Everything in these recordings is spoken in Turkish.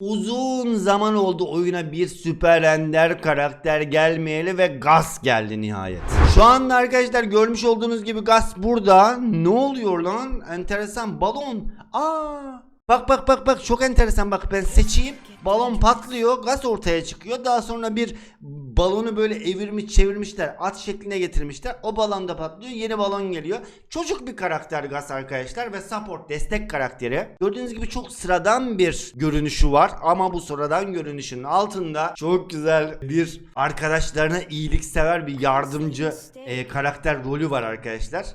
Uzun zaman oldu oyuna bir süper ender karakter gelmeyeli ve Gas geldi nihayet. Şu anda arkadaşlar görmüş olduğunuz gibi Gas burada. Ne oluyor lan? Enteresan balon. Aa! Bak bak bak bak çok enteresan bak ben seçeyim. Balon patlıyor, gaz ortaya çıkıyor. Daha sonra bir balonu böyle evirmiş çevirmişler. At şekline getirmişler. O balon da patlıyor. Yeni balon geliyor. Çocuk bir karakter gaz arkadaşlar ve support destek karakteri. Gördüğünüz gibi çok sıradan bir görünüşü var ama bu sıradan görünüşün altında çok güzel bir arkadaşlarına iyiliksever bir yardımcı e, karakter rolü var arkadaşlar.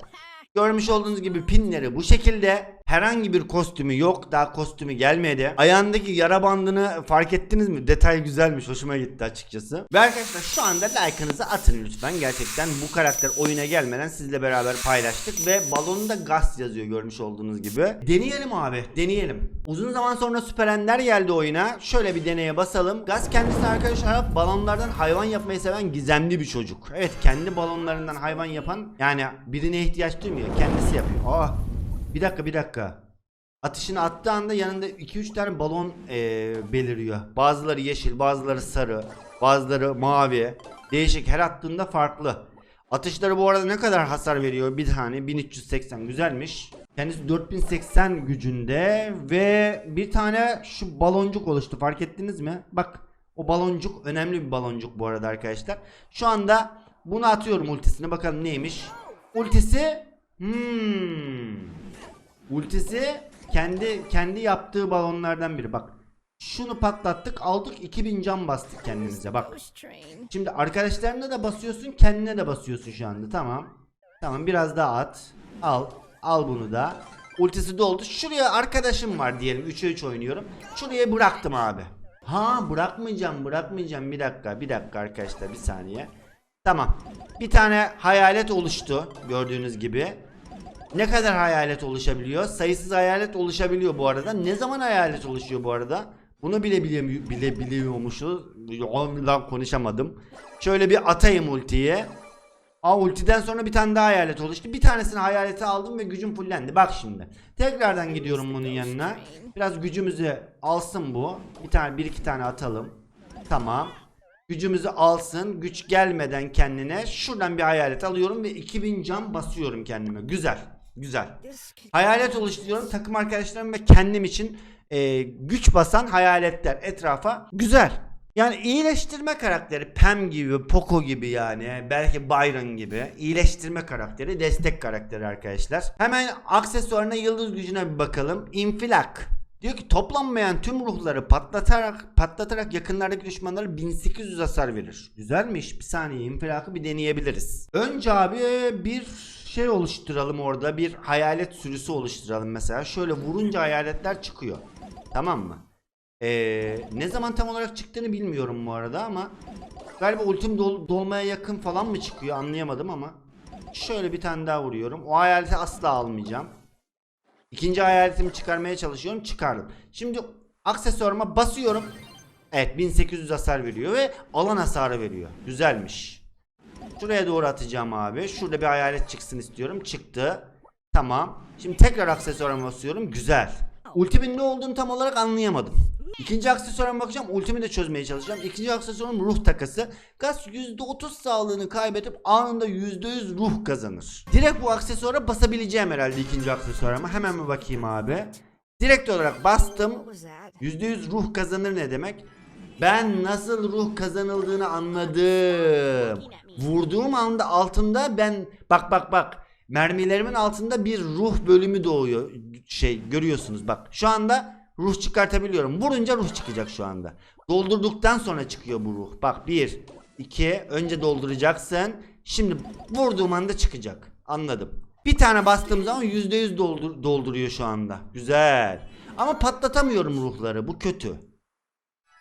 Görmüş olduğunuz gibi pinleri bu şekilde. Herhangi bir kostümü yok. Daha kostümü gelmedi. Ayağındaki yara bandını fark ettiniz mi? Detay güzelmiş. Hoşuma gitti açıkçası. Ve arkadaşlar şu anda like'ınızı atın lütfen. Gerçekten bu karakter oyuna gelmeden sizle beraber paylaştık. Ve balonunda gaz yazıyor görmüş olduğunuz gibi. Deneyelim abi. Deneyelim. Uzun zaman sonra Süper Ender geldi oyuna. Şöyle bir deneye basalım. Gaz kendisi arkadaşlar balonlardan hayvan yapmayı seven gizemli bir çocuk. Evet kendi balonlarından hayvan yapan yani birine ihtiyaç duymuyor. Kendisi yapıyor. Aa bir dakika bir dakika. Atışını attığı anda yanında 2-3 tane balon eee, beliriyor. Bazıları yeşil, bazıları sarı, bazıları mavi. Değişik her attığında farklı. Atışları bu arada ne kadar hasar veriyor? Bir tane 1380 güzelmiş. Kendisi 4080 gücünde ve bir tane şu baloncuk oluştu fark ettiniz mi? Bak o baloncuk önemli bir baloncuk bu arada arkadaşlar. Şu anda bunu atıyorum ultisine bakalım neymiş. Ultisi hmm. Ultisi kendi kendi yaptığı balonlardan biri. Bak. Şunu patlattık, aldık 2000 can bastık kendimize. Bak. Şimdi arkadaşlarına da basıyorsun, kendine de basıyorsun şu anda. Tamam. Tamam biraz daha at. Al. Al bunu da. Ultisi doldu. Şuraya arkadaşım var diyelim. 3'e 3 oynuyorum. Şuraya bıraktım abi. Ha bırakmayacağım bırakmayacağım. Bir dakika bir dakika arkadaşlar bir saniye. Tamam. Bir tane hayalet oluştu gördüğünüz gibi. Ne kadar hayalet oluşabiliyor? Sayısız hayalet oluşabiliyor bu arada. Ne zaman hayalet oluşuyor bu ararada? Bunu bile bile, biliyormuşuz. Lan konuşamadım. Şöyle bir atayım ultiye. Aa ultiden sonra bir tane daha hayalet oluştu. Bir tanesini hayalete aldım ve gücüm fullendi. Bak şimdi. Tekrardan gidiyorum bunun yanına. Biraz gücümüzü alsın bu. Bir tane bir iki tane atalım. Tamam. Gücümüzü alsın. Güç gelmeden kendine şuradan bir hayalet alıyorum ve 2000 can basıyorum kendime. Güzel. Güzel. Hayalet oluşturuyorum. Takım arkadaşlarım ve kendim için e, güç basan hayaletler etrafa. Güzel. Yani iyileştirme karakteri Pam gibi, Poco gibi yani belki Byron gibi iyileştirme karakteri, destek karakteri arkadaşlar. Hemen aksesuarına yıldız gücüne bir bakalım. İnfilak. Diyor ki toplanmayan tüm ruhları patlatarak patlatarak yakınlardaki düşmanlara 1800 hasar verir. Güzelmiş. Bir saniye infilakı bir deneyebiliriz. Önce abi bir şey oluşturalım orada. Bir hayalet sürüsü oluşturalım mesela. Şöyle vurunca hayaletler çıkıyor. Tamam mı? Ee, ne zaman tam olarak çıktığını bilmiyorum bu arada ama galiba ultim dol- dolmaya yakın falan mı çıkıyor anlayamadım ama şöyle bir tane daha vuruyorum. O hayaleti asla almayacağım. İkinci hayaletimi çıkarmaya çalışıyorum. Çıkardım. Şimdi aksesuarıma basıyorum. Evet 1800 hasar veriyor ve alan hasarı veriyor. Güzelmiş. Şuraya doğru atacağım abi. Şurada bir hayalet çıksın istiyorum. Çıktı. Tamam. Şimdi tekrar aksesuarıma basıyorum. Güzel. Ultimin ne olduğunu tam olarak anlayamadım. İkinci aksesuarıma bakacağım. Ultimi de çözmeye çalışacağım. İkinci aksesuarım ruh takası. Gaz %30 sağlığını kaybedip anında %100 ruh kazanır. Direkt bu aksesuara basabileceğim herhalde ikinci aksesuarıma. Hemen bir bakayım abi. Direkt olarak bastım. %100 ruh kazanır ne demek? Ben nasıl ruh kazanıldığını anladım. Vurduğum anda altında ben bak bak bak mermilerimin altında bir ruh bölümü doğuyor. Şey görüyorsunuz bak. Şu anda ruh çıkartabiliyorum. Vurunca ruh çıkacak şu anda. Doldurduktan sonra çıkıyor bu ruh. Bak bir, iki, önce dolduracaksın. Şimdi vurduğum anda çıkacak. Anladım. Bir tane bastığım zaman %100 doldur, dolduruyor şu anda. Güzel. Ama patlatamıyorum ruhları. Bu kötü.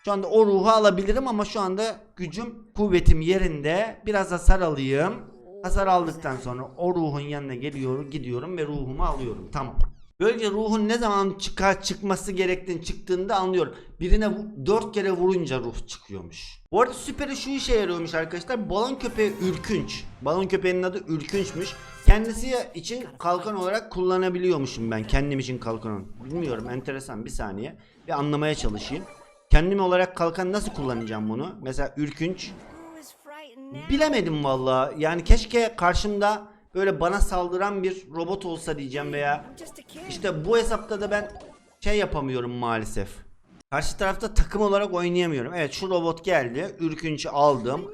Şu anda o ruhu alabilirim ama şu anda gücüm, kuvvetim yerinde. Biraz hasar alayım. Hasar aldıktan sonra o ruhun yanına geliyorum, gidiyorum ve ruhumu alıyorum. Tamam. Böylece ruhun ne zaman çıkar çıkması gerektiğini çıktığında anlıyorum. Birine 4 kere vurunca ruh çıkıyormuş. Bu arada süperi şu işe yarıyormuş arkadaşlar. Balon köpeği ürkünç. Balon köpeğinin adı ürkünçmüş. Kendisi için kalkan olarak kullanabiliyormuşum ben. Kendim için kalkan. Bilmiyorum enteresan bir saniye. Bir anlamaya çalışayım. Kendim olarak kalkan nasıl kullanacağım bunu? Mesela ürkünç. Bilemedim valla. Yani keşke karşımda böyle bana saldıran bir robot olsa diyeceğim veya işte bu hesapta da ben şey yapamıyorum maalesef. Karşı tarafta takım olarak oynayamıyorum. Evet şu robot geldi. Ürkünç'ü aldım.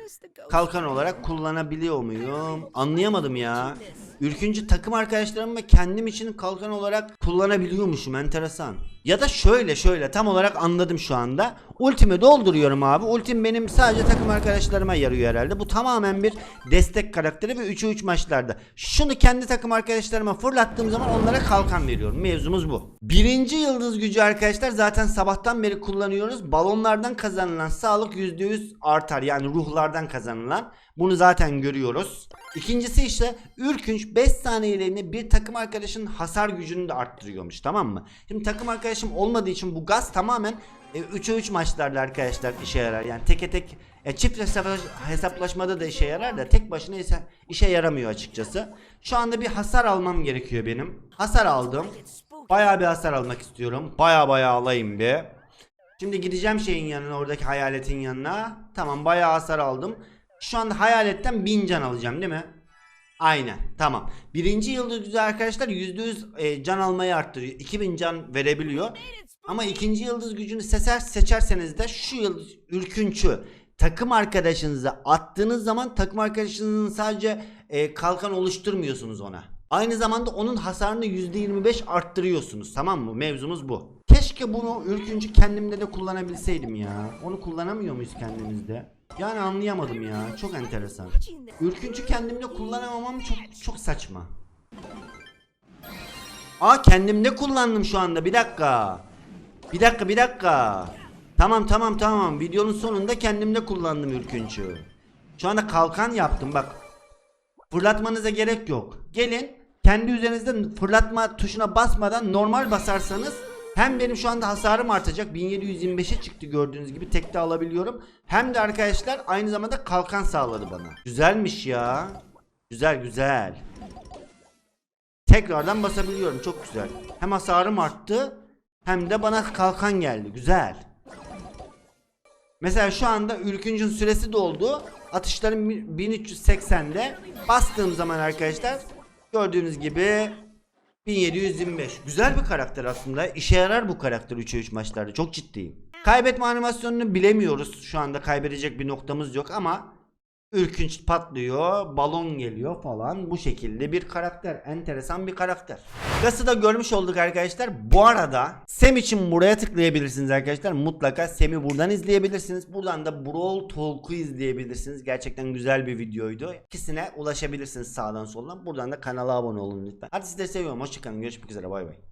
Kalkan olarak kullanabiliyor muyum? Anlayamadım ya. Ürküncü takım arkadaşlarım ve kendim için kalkan olarak kullanabiliyormuşum enteresan. Ya da şöyle şöyle tam olarak anladım şu anda. Ultimi dolduruyorum abi. Ultim benim sadece takım arkadaşlarıma yarıyor herhalde. Bu tamamen bir destek karakteri ve 3'e 3 maçlarda. Şunu kendi takım arkadaşlarıma fırlattığım zaman onlara kalkan veriyorum. Mevzumuz bu. Birinci yıldız gücü arkadaşlar zaten sabahtan beri kullanıyoruz. Balonlardan kazanılan sağlık %100 artar. Yani ruhlardan kazanılan. Bunu zaten görüyoruz. İkincisi işte ürkünç 5 saniyeliğine bir takım arkadaşın hasar gücünü de arttırıyormuş tamam mı? Şimdi takım arkadaşım olmadığı için bu gaz tamamen 3'e 3 maçlarda arkadaşlar işe yarar. Yani teke tek e, çift hesaplaş- hesaplaşmada da işe yarar da tek başına ise işe yaramıyor açıkçası. Şu anda bir hasar almam gerekiyor benim. Hasar aldım. Bayağı bir hasar almak istiyorum. Bayağı bayağı alayım bir. Şimdi gideceğim şeyin yanına oradaki hayaletin yanına. Tamam bayağı hasar aldım. Şu anda hayaletten 1000 can alacağım değil mi? Aynen tamam. Birinci yıldız güzel arkadaşlar %100 e, can almayı arttırıyor. 2000 can verebiliyor. Ama ikinci yıldız gücünü seçer, seçerseniz de şu yıldız ürkünçü takım arkadaşınıza attığınız zaman takım arkadaşınızın sadece e, kalkan oluşturmuyorsunuz ona. Aynı zamanda onun hasarını %25 arttırıyorsunuz tamam mı? Mevzumuz bu. Keşke bunu ürküncü kendimde de kullanabilseydim ya. Onu kullanamıyor muyuz kendimizde? Yani anlayamadım ya. Çok enteresan. Ürküncü kendimde kullanamamam çok çok saçma. Aa kendimde kullandım şu anda. Bir dakika. Bir dakika bir dakika. Tamam tamam tamam. Videonun sonunda kendimde kullandım ürkünçü. Şu anda kalkan yaptım bak. Fırlatmanıza gerek yok. Gelin kendi üzerinizde fırlatma tuşuna basmadan normal basarsanız hem benim şu anda hasarım artacak 1725'e çıktı gördüğünüz gibi tekte alabiliyorum. Hem de arkadaşlar aynı zamanda kalkan sağladı bana. Güzelmiş ya. Güzel güzel. Tekrardan basabiliyorum çok güzel. Hem hasarım arttı hem de bana kalkan geldi. Güzel. Mesela şu anda ürküncün süresi doldu. Atışlarım 1380'de. Bastığım zaman arkadaşlar gördüğünüz gibi 1725. Güzel bir karakter aslında. İşe yarar bu karakter 3'e 3 maçlarda. Çok ciddiyim. Kaybetme animasyonunu bilemiyoruz. Şu anda kaybedecek bir noktamız yok ama ürkünç patlıyor, balon geliyor falan. Bu şekilde bir karakter. Enteresan bir karakter. Gas'ı da görmüş olduk arkadaşlar. Bu arada Sem için buraya tıklayabilirsiniz arkadaşlar. Mutlaka Sem'i buradan izleyebilirsiniz. Buradan da Brawl Talk'u izleyebilirsiniz. Gerçekten güzel bir videoydu. İkisine ulaşabilirsiniz sağdan soldan. Buradan da kanala abone olun lütfen. Hadi sizleri seviyorum. Hoşçakalın. Görüşmek üzere. Bay bay.